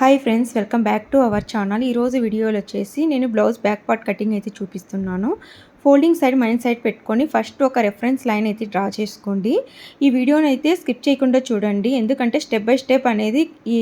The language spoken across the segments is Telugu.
Hi friends welcome back to our channel. ఈరోజు వీడియోలో వచ్చేసి నేను బ్లౌజ్ బ్యాక్ పార్ట్ కటింగ్ అయితే చూపిస్తున్నాను. ఫోల్డింగ్ సైడ్ మైండ్ సైడ్ పెట్టుకొని ఫస్ట్ ఒక రెఫరెన్స్ లైన్ అయితే డ్రా చేసుకోండి. ఈ వీడియోని అయితే స్కిప్ చేయకుండా చూడండి. ఎందుకంటే స్టెప్ బై స్టెప్ అనేది ఈ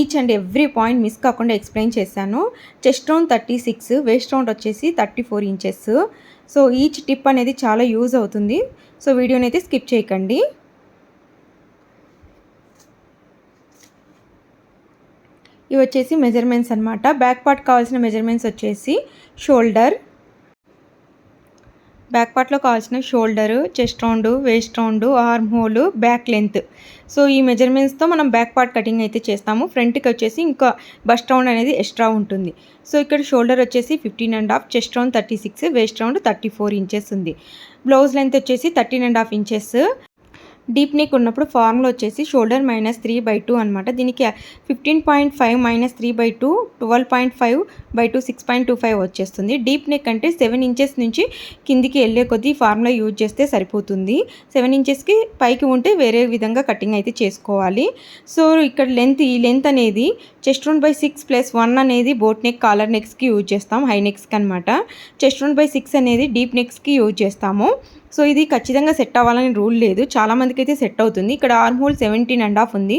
each and every point miss కాకుండా ఎక్స్ప్లెయిన్ చేశాను. Chest round thirty six waist round వచ్చేసి thirty four inches so each tip అనేది చాలా యూజ్ అవుతుంది. సో వీడియోని అయితే స్కిప్ చేయకండి. ఇవి వచ్చేసి మెజర్మెంట్స్ అనమాట బ్యాక్ పార్ట్ కావాల్సిన మెజర్మెంట్స్ వచ్చేసి షోల్డర్ బ్యాక్ పార్ట్లో కావాల్సిన shoulder chest round waist round arm hole back length so ఈ మెజర్మెంట్స్తో మనం బ్యాక్ పార్ట్ కటింగ్ అయితే చేస్తాము. ఫ్రంట్కి వచ్చేసి ఇంకా బస్ట్ రౌండ్ అనేది ఎక్స్ట్రా ఉంటుంది. సో ఇక్కడ షోల్డర్ వచ్చేసి fifteen and half chest round thirty six waist round thirty four inches ఉంది. బ్లౌజ్ లెంత్ వచ్చేసి thirteen and half inches deep neck ఉన్నప్పుడు ఫార్ములా వచ్చేసి shoulder minus three by two అనమాట దీనికి fifteen point five minus three by two twelve point five by two six point two five వచ్చేస్తుంది. డీప్ నెక్ అంటే సెవెన్ ఇంచెస్ నుంచి కిందికి వెళ్ళే కొద్దీ ఫార్ములా యూజ్ చేస్తే సరిపోతుంది. సెవెన్ ఇంచెస్కి పైకి ఉంటే వేరే విధంగా కటింగ్ అయితే చేసుకోవాలి. సో ఇక్కడ లెంత్ ఈ లెంత్ అనేది chest round by six plus one అనేది బోట్ నెక్ కాలర్ నెక్స్కి యూజ్ చేస్తాం హై నెక్స్కి అనమాట చెస్ట్ రౌండ్ బై సిక్స్ అనేది డీప్ నెక్స్కి యూజ్ చేస్తాము. సో ఇది ఖచ్చితంగా సెట్ అవ్వాలని రూల్ లేదు. చాలామందికి అయితే సెట్ అవుతుంది. ఇక్కడ arm hole seventeen and half ఉంది.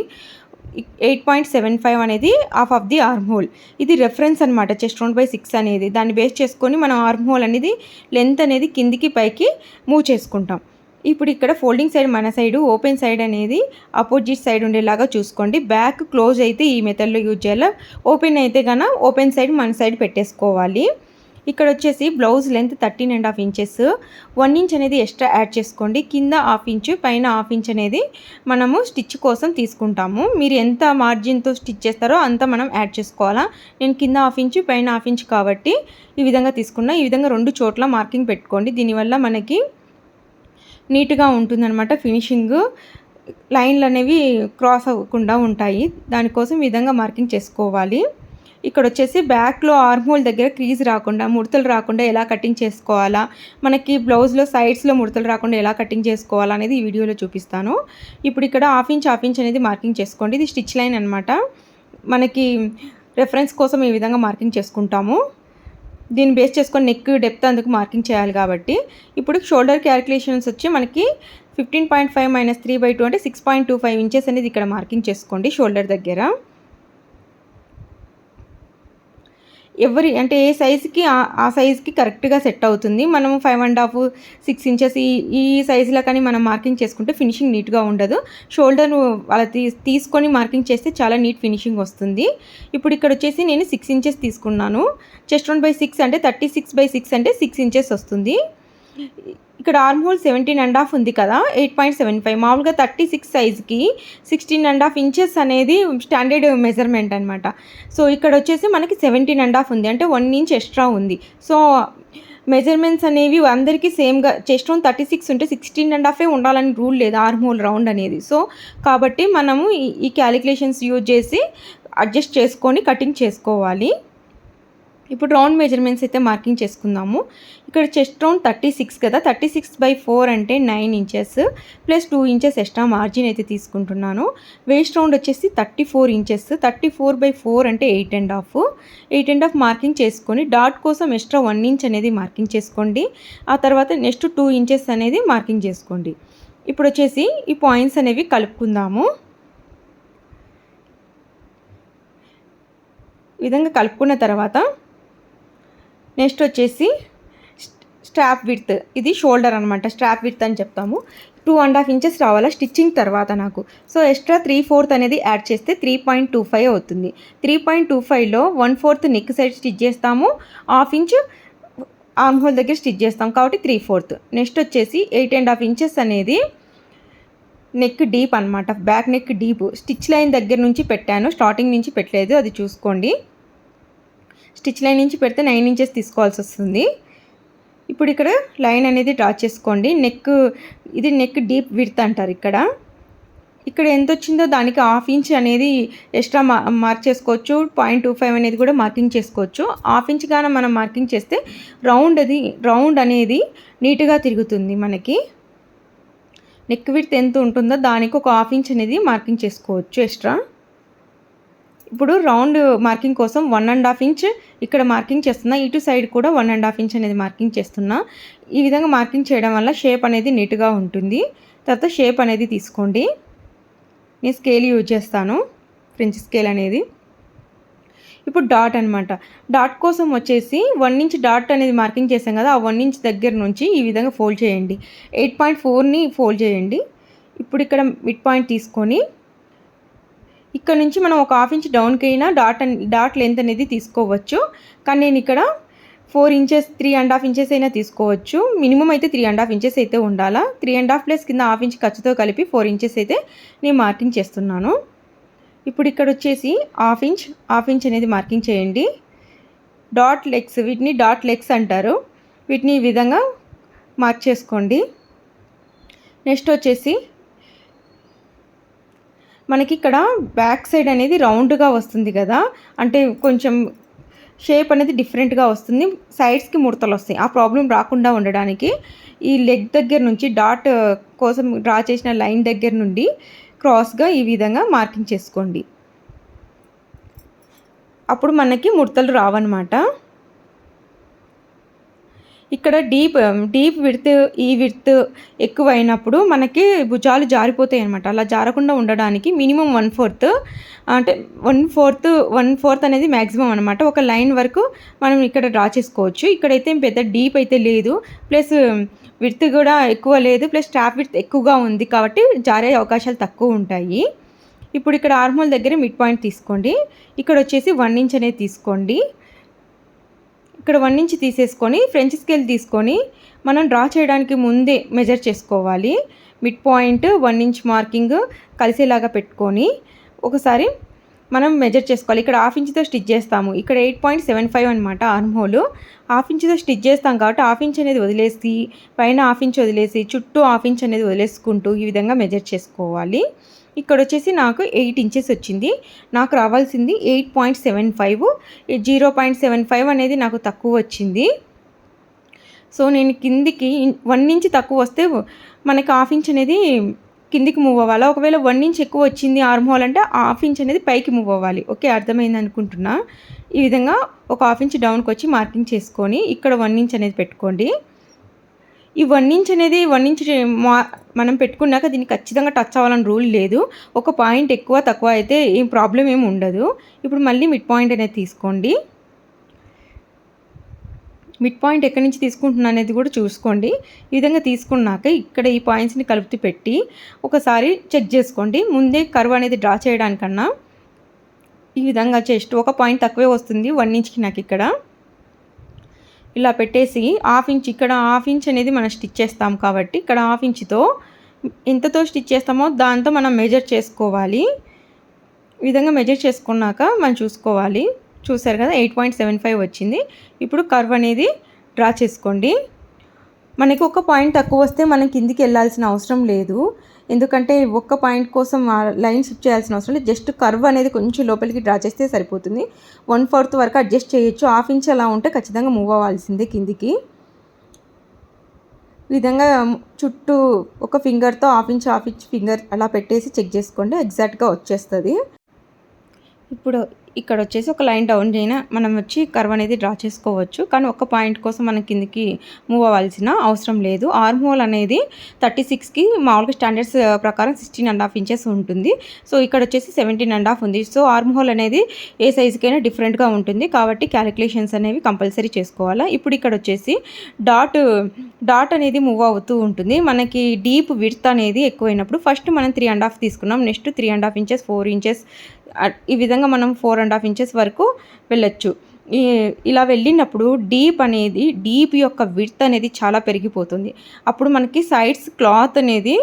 ఎయిట్ పాయింట్ సెవెన్ ఫైవ్ అనేది half of the arm hole ఇది రెఫరెన్స్ అనమాట చెస్ట్ రౌండ్ బై సిక్స్ అనేది. దాన్ని బేస్ చేసుకొని మనం ఆర్మ్ హోల్ అనేది లెంత్ అనేది కిందికి పైకి మూవ్ చేసుకుంటాం. ఇప్పుడు ఇక్కడ ఫోల్డింగ్ సైడ్ మన సైడ్ ఓపెన్ సైడ్ అనేది అపోజిట్ సైడ్ ఉండేలాగా చూసుకోండి. బ్యాక్ క్లోజ్ అయితే ఈ మెథడ్లో యూజ్ చేయాలి. ఓపెన్ అయితే కన్నా ఓపెన్ సైడ్ మన సైడ్ పెట్టేసుకోవాలి. ఇక్కడ వచ్చేసి blouse length thirteen and half inches. One inch అనేది ఎక్స్ట్రా యాడ్ చేసుకోండి. కింద హాఫ్ ఇంచు పైన హాఫ్ ఇంచ్ అనేది మనము స్టిచ్ కోసం తీసుకుంటాము. మీరు ఎంత మార్జిన్తో స్టిచ్ చేస్తారో అంత మనం యాడ్ చేసుకోవాలా. నేను కింద హాఫ్ ఇంచు పైన హాఫ్ ఇంచ్ కాబట్టి ఈ విధంగా తీసుకున్నా. ఈ విధంగా రెండు చోట్ల మార్కింగ్ పెట్టుకోండి. దీనివల్ల మనకి నీట్గా ఉంటుందన్నమాట ఫినిషింగ్. లైన్లు అనేవి క్రాస్ అవ్వకుండా ఉంటాయి. దానికోసం ఈ విధంగా మార్కింగ్ చేసుకోవాలి. ఇక్కడ వచ్చేసి బ్యాక్లో ఆర్మోల్ దగ్గర క్రీజ్ రాకుండా ముడతలు రాకుండా ఎలా కటింగ్ చేసుకోవాలా మనకి బ్లౌజ్లో సైడ్స్లో ముడతలు రాకుండా ఎలా కటింగ్ చేసుకోవాలా అనేది ఈ వీడియోలో చూపిస్తాను. ఇప్పుడు ఇక్కడ హాఫ్ ఇంచ్ హాఫ్ ఇంచ్ అనేది మార్కింగ్ చేసుకోండి. ఇది స్టిచ్ లైన్ అనమాట మనకి రెఫరెన్స్ కోసం ఈ విధంగా మార్కింగ్ చేసుకుంటాము. దీన్ని బేస్ చేసుకొని నెక్ డెప్త్ అందుకు మార్కింగ్ చేయాలి కాబట్టి ఇప్పుడు షోల్డర్ క్యాలిక్యులేషన్స్ వచ్చి మనకి fifteen point five minus three by two అంటే six point two five inches అనేది ఇక్కడ మార్కింగ్ చేసుకోండి షోల్డర్ దగ్గర. ఎవరి అంటే ఏ సైజుకి ఆ సైజుకి కరెక్ట్గా సెట్ అవుతుంది. మనం five and half six inches ఈ ఈ సైజులో కానీ మనం మార్కింగ్ చేసుకుంటే ఫినిషింగ్ నీట్గా ఉండదు. షోల్డర్ అలా తీ తీసుకొని మార్కింగ్ చేస్తే చాలా నీట్ ఫినిషింగ్ వస్తుంది. ఇప్పుడు ఇక్కడ వచ్చేసి నేను సిక్స్ ఇంచెస్ తీసుకున్నాను. చెస్ట్ వన్ బై సిక్స్ అంటే థర్టీ సిక్స్ బై సిక్స్ అంటే సిక్స్ ఇంచెస్ వస్తుంది. ఇక్కడ arm hole seventeen and half ఉంది కదా ఎయిట్ పాయింట్ సెవెన్ ఫైవ్ మామూలుగా థర్టీ సిక్స్ సైజ్కి సిక్స్టీన్ అండ్ హాఫ్ ఇంచెస్ అనేది స్టాండర్డ్ మెజర్మెంట్ అనమాట సో ఇక్కడ వచ్చేసి మనకి సెవెంటీన్ అండ్ హాఫ్ ఉంది. అంటే వన్ ఇంచ్ ఎక్స్ట్రా ఉంది. సో మెజర్మెంట్స్ అనేవి అందరికీ సేమ్గా చెస్ట్ రౌండ్ థర్టీ సిక్స్ ఉంటే సిక్స్టీన్ అండ్ హాఫే ఉండాలని రూల్ లేదు ఆర్మ్ హోల్ రౌండ్ అనేది. సో కాబట్టి మనము ఈ క్యాలిక్యులేషన్స్ యూజ్ చేసి అడ్జస్ట్ చేసుకొని కటింగ్ చేసుకోవాలి. ఇప్పుడు రౌండ్ మెజర్మెంట్స్ అయితే మార్కింగ్ చేసుకుందాము. ఇక్కడ చెస్ట్ రౌండ్ థర్టీ సిక్స్ కదా. థర్టీ సిక్స్ బై ఫోర్ అంటే nine inches plus two inches extra margin అయితే తీసుకుంటున్నాను. వేస్ట్ రౌండ్ వచ్చేసి thirty four inches thirty four by four అంటే eight and half eight and half marking చేసుకొని డాట్ కోసం ఎక్స్ట్రా వన్ ఇంచ్ అనేది మార్కింగ్ చేసుకోండి. ఆ తర్వాత నెక్స్ట్ టూ ఇంచెస్ అనేది మార్కింగ్ చేసుకోండి. ఇప్పుడు వచ్చేసి ఈ పాయింట్స్ అనేవి కలుపుకుందాము. విధంగా కలుపుకున్న తర్వాత నెక్స్ట్ వచ్చేసి స్ట్రాప్ విడ్త్. ఇది షోల్డర్ అనమాట స్ట్రాప్ విడ్త్ అని చెప్తాము. టూ అండ్ హాఫ్ ఇంచెస్ రావాలా స్టిచ్చింగ్ తర్వాత నాకు. సో ఎక్స్ట్రా త్రీ ఫోర్త్ అనేది యాడ్ చేస్తే త్రీ పాయింట్ టూ ఫైవ్ అవుతుంది. త్రీ పాయింట్ టూ ఫైవ్లో one fourth neck side stitch చేస్తాము. హాఫ్ ఇంచ్ ఆర్మ్ హోల్ దగ్గర స్టిచ్ చేస్తాం కాబట్టి త్రీ ఫోర్త్. నెక్స్ట్ వచ్చేసి ఎయిట్ అండ్ హాఫ్ ఇంచెస్ అనేది నెక్ డీప్ అనమాట back neck deep. Stitch line దగ్గర నుంచి పెట్టాను. స్టార్టింగ్ నుంచి పెట్టలేదు. అది చూసుకోండి. స్టిచ్ లైన్ నుంచి పెడితే నైన్ ఇంచెస్ తీసుకోవాల్సి వస్తుంది. ఇప్పుడు ఇక్కడ లైన్ అనేది డ్రా చేసుకోండి. నెక్ ఇది నెక్ డీప్ విడ్త్ అంటారు ఇక్కడ. ఇక్కడ ఎంత వచ్చిందో దానికి హాఫ్ ఇంచ్ అనేది ఎక్స్ట్రా మా మార్క్ చేసుకోవచ్చు. పాయింట్ టూ ఫైవ్ అనేది కూడా మార్కింగ్ చేసుకోవచ్చు. హాఫ్ ఇంచ్ కానీ మనం మార్కింగ్ చేస్తే రౌండ్ అది రౌండ్ అనేది నీట్గా తిరుగుతుంది మనకి. నెక్ విడ్త్ ఎంత ఉంటుందో దానికి ఒక హాఫ్ ఇంచ్ అనేది మార్కింగ్ చేసుకోవచ్చు ఎక్స్ట్రా. ఇప్పుడు రౌండ్ మార్కింగ్ కోసం వన్ అండ్ హాఫ్ ఇంచ్ ఇక్కడ మార్కింగ్ చేస్తున్నా. ఇటు సైడ్ కూడా వన్ అండ్ హాఫ్ ఇంచ్ అనేది మార్కింగ్ చేస్తున్నా. ఈ విధంగా మార్కింగ్ చేయడం వల్ల షేప్ అనేది నీట్గా ఉంటుంది. తర్వాత షేప్ అనేది తీసుకోండి. నేను స్కేల్ యూజ్ చేస్తాను. ఫ్రెంచ్ స్కేల్ అనేది. ఇప్పుడు డాట్ అనమాట డాట్ కోసం వచ్చేసి వన్ ఇంచ్ డాట్ అనేది మార్కింగ్ చేసాం కదా. ఆ వన్ ఇంచ్ దగ్గర నుంచి ఈ విధంగా ఫోల్డ్ చేయండి. ఎయిట్ పాయింట్ ఫోర్ని ఫోల్డ్ చేయండి. ఇప్పుడు ఇక్కడ మిడ్ పాయింట్ తీసుకొని ఇక్కడ నుంచి మనం ఒక హాఫ్ ఇంచ్ డౌన్కి అయినా డాట్ డాట్ లెంత్ అనేది తీసుకోవచ్చు. కానీ నేను ఇక్కడ four inches three and half inches అయినా తీసుకోవచ్చు. మినిమం అయితే త్రీ అండ్ హాఫ్ ఇంచెస్ అయితే ఉండాలా. త్రీ అండ్ హాఫ్ ప్లస్ కింద హాఫ్ ఇంచ్ ఖర్చుతో కలిపి ఫోర్ ఇంచెస్ అయితే నేను మార్కింగ్ చేస్తున్నాను. ఇప్పుడు ఇక్కడ వచ్చేసి హాఫ్ ఇంచ్ హాఫ్ ఇంచ్ అనేది మార్కింగ్ చేయండి. డాట్ లెగ్స్ వీటిని డాట్ లెగ్స్ అంటారు. వీటిని ఈ విధంగా మార్క్ చేసుకోండి. నెక్స్ట్ వచ్చేసి మనకి ఇక్కడ బ్యాక్ సైడ్ అనేది రౌండ్గా వస్తుంది కదా. అంటే కొంచెం షేప్ అనేది డిఫరెంట్గా వస్తుంది. సైడ్స్కి ముడతలు వస్తాయి. ఆ ప్రాబ్లం రాకుండా ఉండడానికి ఈ లెగ్ దగ్గర నుంచి డాట్ కోసం డ్రా చేసిన లైన్ దగ్గర నుండి క్రాస్గా ఈ విధంగా మార్కింగ్ చేసుకోండి. అప్పుడు మనకి ముడతలు రావన్నమాట. ఇక్కడ డీప్ డీప్ విడ్త్ ఈ విడ్త్ ఎక్కువ అయినప్పుడు మనకి భుజాలు జారిపోతాయి అనమాట అలా జారకుండా ఉండడానికి మినిమం వన్ ఫోర్త్ అంటే వన్ ఫోర్త్ వన్ ఫోర్త్ అనేది మ్యాక్సిమం అనమాట ఒక లైన్ వరకు మనం ఇక్కడ డ్రా చేసుకోవచ్చు. ఇక్కడైతే పెద్ద డీప్ అయితే లేదు. ప్లస్ విడ్త్ కూడా ఎక్కువ లేదు. ప్లస్ స్టాప్ విడ్త్ ఎక్కువగా ఉంది కాబట్టి జారే అవకాశాలు తక్కువ ఉంటాయి. ఇప్పుడు ఇక్కడ ఆర్మోల్ దగ్గర మిడ్ పాయింట్ తీసుకోండి. ఇక్కడ వచ్చేసి వన్ ఇంచ్ అనేది తీసుకోండి. ఇక్కడ వన్ ఇంచ్ తీసేసుకొని ఫ్రెంచ్ స్కేల్ తీసుకొని మనం డ్రా చేయడానికి ముందే మెజర్ చేసుకోవాలి. Mid point one inch marking కలిసేలాగా పెట్టుకొని ఒకసారి మనం మెజర్ చేసుకోవాలి. ఇక్కడ హాఫ్ ఇంచ్తో స్టిచ్ చేస్తాము. ఇక్కడ ఎయిట్ పాయింట్ సెవెన్ ఫైవ్ అనమాట ఆర్మ్ హోల్ హాఫ్ ఇంచ్తో స్టిచ్ చేస్తాం కాబట్టి హాఫ్ ఇంచ్ అనేది వదిలేసి పైన హాఫ్ ఇంచ్ వదిలేసి చుట్టూ హాఫ్ ఇంచ్ అనేది వదిలేసుకుంటూ ఈ విధంగా మెజర్ చేసుకోవాలి. ఇక్కడ వచ్చేసి నాకు ఎయిట్ ఇంచెస్ వచ్చింది. నాకు రావాల్సింది eight point seven five. Zero point seven five అనేది నాకు తక్కువ వచ్చింది. సో నేను కిందికి వన్ ఇంచ్ తక్కువ వస్తే మనకి హాఫ్ ఇంచ్ అనేది కిందికి మూవ్ అవ్వాలి. ఒకవేళ వన్ ఇంచ్ ఎక్కువ వచ్చింది ఆర్మ్ హోల్ అంటే హాఫ్ ఇంచ్ అనేది పైకి మూవ్ అవ్వాలి. ఓకే అర్థమైంది అనుకుంటున్నా? ఈ విధంగా ఒక హాఫ్ ఇంచ్ డౌన్కి వచ్చి మార్కింగ్ చేసుకొని ఇక్కడ వన్ ఇంచ్ అనేది పెట్టుకోండి. ఈ వన్ ఇంచ్ అనేది వన్ ఇంచ్ మా మనం పెట్టుకున్నాక దీన్ని ఖచ్చితంగా టచ్ అవ్వాలని రూల్ లేదు. ఒక పాయింట్ ఎక్కువ తక్కువ అయితే ఏం ప్రాబ్లం ఏమి ఉండదు. ఇప్పుడు మళ్ళీ మిడ్ పాయింట్ అనేది తీసుకోండి. మిడ్ పాయింట్ ఎక్కడి నుంచి తీసుకుంటున్నా అనేది కూడా చూసుకోండి. ఈ విధంగా తీసుకున్నాక ఇక్కడ ఈ పాయింట్స్ని కలుపుతూ పెట్టి ఒకసారి చెక్ చేసుకోండి. ముందే కర్వ్ అనేది డ్రా చేయడానికన్నా ఈ విధంగా చెస్ట్ ఒక పాయింట్ తక్కువే వస్తుంది వన్ ఇంచ్కి నాకు ఇక్కడ. ఇలా పెట్టేసి హాఫ్ ఇంచ్ ఇక్కడ హాఫ్ ఇంచ్ అనేది మనం స్టిచ్ చేస్తాం కాబట్టి ఇక్కడ హాఫ్ ఇంచ్తో ఎంతతో స్టిచ్ చేస్తామో దాంతో మనం మెజర్ చేసుకోవాలి. విధంగా మెజర్ చేసుకున్నాక మనం చూసుకోవాలి. చూసారు కదా ఎయిట్ పాయింట్ సెవెన్ ఫైవ్ వచ్చింది. ఇప్పుడు కర్వ్ అనేది డ్రా చేసుకోండి. మనకి ఒక పాయింట్ తక్కువ వస్తే మనం కిందికి వెళ్ళాల్సిన అవసరం లేదు. ఎందుకంటే ఒక్క పాయింట్ కోసం లైన్ షిఫ్ట్ చేయాల్సిన అవసరం లేదు. జస్ట్ కర్వ్ అనేది కొంచెం లోపలికి డ్రా చేస్తే సరిపోతుంది. వన్ ఫోర్త్ వరకు అడ్జస్ట్ చేయొచ్చు. హాఫ్ ఇంచ్ అలా ఉంటే ఖచ్చితంగా మూవ్ అవ్వాల్సిందే కిందికి. విధంగా చుట్టూ ఒక ఫింగర్తో half inch half inch finger అలా పెట్టేసి చెక్ చేసుకోండి. ఎగ్జాక్ట్గా వచ్చేస్తుంది. ఇప్పుడు ఇక్కడ వచ్చేసి ఒక లైన్ డౌన్ అయినా మనం వచ్చి కర్వ్ అనేది డ్రా చేసుకోవచ్చు. కానీ ఒక పాయింట్ కోసం మనం కిందికి మూవ్ అవ్వాల్సిన అవసరం లేదు. ఆర్మ్ హోల్ అనేది థర్టీ సిక్స్కి మామూలుగా స్టాండర్డ్స్ ప్రకారం సిక్స్టీన్ అండ్ హాఫ్ ఇంచెస్ ఉంటుంది. సో ఇక్కడ వచ్చేసి సెవెంటీన్ అండ్ హాఫ్ ఉంది. సో ఆర్మ్ హోల్ అనేది ఏ సైజుకైనా డిఫరెంట్గా ఉంటుంది కాబట్టి క్యాలిక్యులేషన్స్ అనేవి కంపల్సరీ చేసుకోవాలా? ఇప్పుడు ఇక్కడ వచ్చేసి డాట్ డాట్ అనేది మూవ్ అవుతూ ఉంటుంది. మనకి డీప్ విడ్త్ అనేది ఎక్కువైనప్పుడు ఫస్ట్ మనం త్రీ అండ్ హాఫ్ తీసుకున్నాం. Next three and half inches four inches ఈ విధంగా మనం ఫోర్ అండ్ హాఫ్ ఇంచెస్ వరకు వెళ్ళొచ్చు. ఇలా వెళ్ళినప్పుడు డీప్ అనేది డీప్ యొక్క విడ్త్ అనేది చాలా పెరిగిపోతుంది. అప్పుడు మనకి సైడ్స్ క్లాత్ అనేది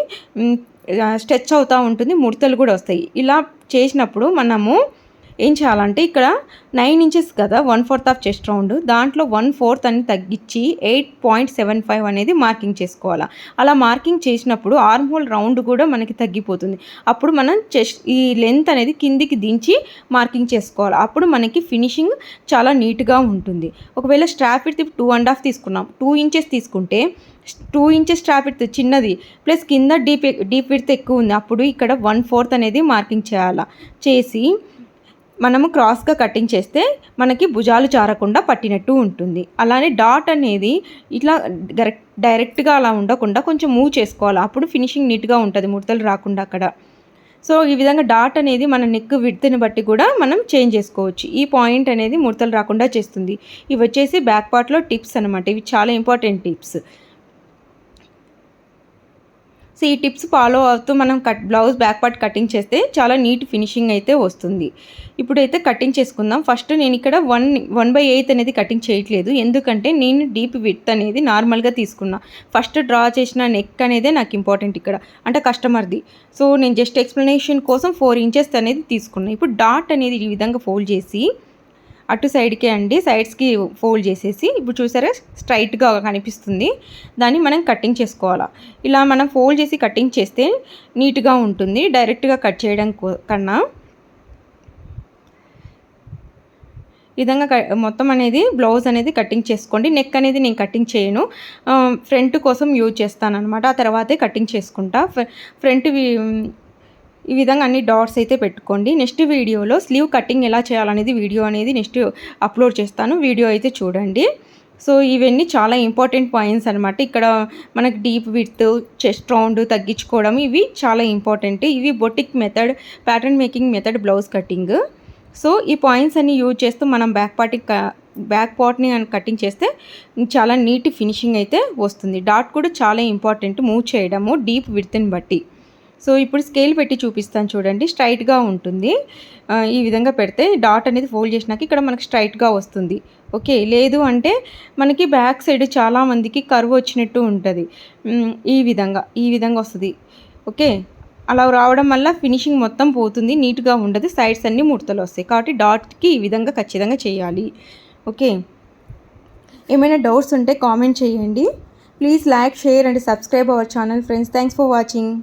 స్ట్రెచ్ అవుతూ ఉంటుంది ముడతలు కూడా వస్తాయి. ఇలా చేసినప్పుడు మనము ఏం చేయాలంటే ఇక్కడ నైన్ ఇంచెస్ కదా one fourth of chest round దాంట్లో వన్ ఫోర్త్ అని తగ్గించి ఎయిట్ పాయింట్ సెవెన్ ఫైవ్ అనేది మార్కింగ్ చేసుకోవాలి. అలా మార్కింగ్ చేసినప్పుడు ఆర్మ్ హోల్ రౌండ్ కూడా మనకి తగ్గిపోతుంది. అప్పుడు మనం చెస్ట్ ఈ లెంత్ అనేది కిందికి దించి మార్కింగ్ చేసుకోవాలి. అప్పుడు మనకి ఫినిషింగ్ చాలా నీట్గా ఉంటుంది. ఒకవేళ strap with two and half తీసుకున్నాం టూ ఇంచెస్ తీసుకుంటే టూ ఇంచెస్ స్ట్రాప్ విత్ చిన్నది ప్లస్ కింద డీప్ డీప్ విడ్త్ ఎక్కువ ఉంది అప్పుడు ఇక్కడ వన్ ఫోర్త్ అనేది మార్కింగ్ చేయాలి. చేసి మనము క్రాస్గా కటింగ్ చేస్తే మనకి భుజాలు జారకుండా పట్టినట్టు ఉంటుంది. అలానే డాట్ అనేది ఇట్లా డైరెక్ట్ డైరెక్ట్గా అలా ఉండకుండా కొంచెం మూవ్ చేసుకోవాలి. అప్పుడు ఫినిషింగ్ నీట్గా ఉంటుంది ముడతలు రాకుండా అక్కడ. సో ఈ విధంగా డాట్ అనేది మన నెక్ విడ్త్ని బట్టి కూడా మనం చేంజ్ చేసుకోవచ్చు. ఈ పాయింట్ అనేది ముడతలు రాకుండా చేస్తుంది. ఇవి వచ్చేసి బ్యాక్ పార్ట్లో టిప్స్ అనమాట ఇవి చాలా ఇంపార్టెంట్ టిప్స్. సో ఈ టిప్స్ ఫాలో అవుతూ మనం cut blouse back part cutting చేస్తే చాలా నీట్ ఫినిషింగ్ అయితే వస్తుంది. ఇప్పుడైతే కటింగ్ చేసుకుందాం. ఫస్ట్ నేను ఇక్కడ వన్ వన్ బై ఎయిత్ అనేది కటింగ్ చేయట్లేదు. ఎందుకంటే నేను డీప్ విత్ అనేది నార్మల్గా తీసుకున్నా. ఫస్ట్ డ్రా చేసిన నెక్ అనేదే నాకు ఇంపార్టెంట్ ఇక్కడ. అంటే కస్టమర్ది. సో నేను జస్ట్ ఎక్స్ప్లెనేషన్ కోసం ఫోర్ ఇంచెస్ అనేది తీసుకున్నాను ఇప్పుడు డాట్ అనేది ఈ విధంగా ఫోల్డ్ చేసి అటు సైడ్కే అండి సైడ్స్కి ఫోల్డ్ చేసేసి ఇప్పుడు చూసారా స్ట్రైట్గా కనిపిస్తుంది. దాన్ని మనం కటింగ్ చేసుకోవాలా. ఇలా మనం ఫోల్డ్ చేసి కటింగ్ చేస్తే నీట్గా ఉంటుంది డైరెక్ట్గా కట్ చేయడం కన్నా. విధంగా మొత్తం అనేది బ్లౌజ్ అనేది కటింగ్ చేసుకోండి. నెక్ అనేది నేను కటింగ్ చేయను. ఫ్రంట్ కోసం యూజ్ చేస్తాను అనమాట ఆ తర్వాతే కటింగ్ చేసుకుంటా. ఫ్రంట్ ఈ విధంగా అన్ని డాట్స్ అయితే పెట్టుకోండి. నెక్స్ట్ వీడియోలో స్లీవ్ కటింగ్ ఎలా చేయాలనేది వీడియో అనేది నెక్స్ట్ అప్లోడ్ చేస్తాను. వీడియో అయితే చూడండి. సో ఇవన్నీ చాలా ఇంపార్టెంట్ పాయింట్స్ అనమాట ఇక్కడ మనకి డీప్ విత్ చెస్ట్ రౌండ్ తగ్గించుకోవడం ఇవి చాలా ఇంపార్టెంట్. ఇవి boutique method pattern making method blouse cutting. So ఈ పాయింట్స్ అన్ని యూజ్ చేస్తూ మనం బ్యాక్ పార్టీ బ్యాక్ పార్ట్ని కటింగ్ చేస్తే చాలా నీట్ ఫినిషింగ్ అయితే వస్తుంది. డాట్ కూడా చాలా ఇంపార్టెంట్. మూవ్ చేయడము డీప్ విడ్త్ని బట్టి. సో ఇప్పుడు స్కేల్ పెట్టి చూపిస్తాను చూడండి. స్ట్రైట్గా ఉంటుంది. ఈ విధంగా పెడితే డాట్ అనేది ఫోల్డ్ చేసినాక ఇక్కడ మనకి స్ట్రైట్గా వస్తుంది. ఓకే లేదు అంటే మనకి బ్యాక్ సైడ్ చాలామందికి కర్వ్ వచ్చినట్టు ఉంటుంది. ఈ విధంగా ఈ విధంగా వస్తుంది. ఓకే అలా రావడం వల్ల ఫినిషింగ్ మొత్తం పోతుంది నీట్గా ఉండదు సైడ్స్ అన్నీ ముడతలు వస్తాయి. కాబట్టి డాట్కి ఈ విధంగా ఖచ్చితంగా చేయాలి. ఓకే ఏమైనా డౌట్స్ ఉంటే కామెంట్ చేయండి. Please like share and subscribe our channel friends. Thanks for watching.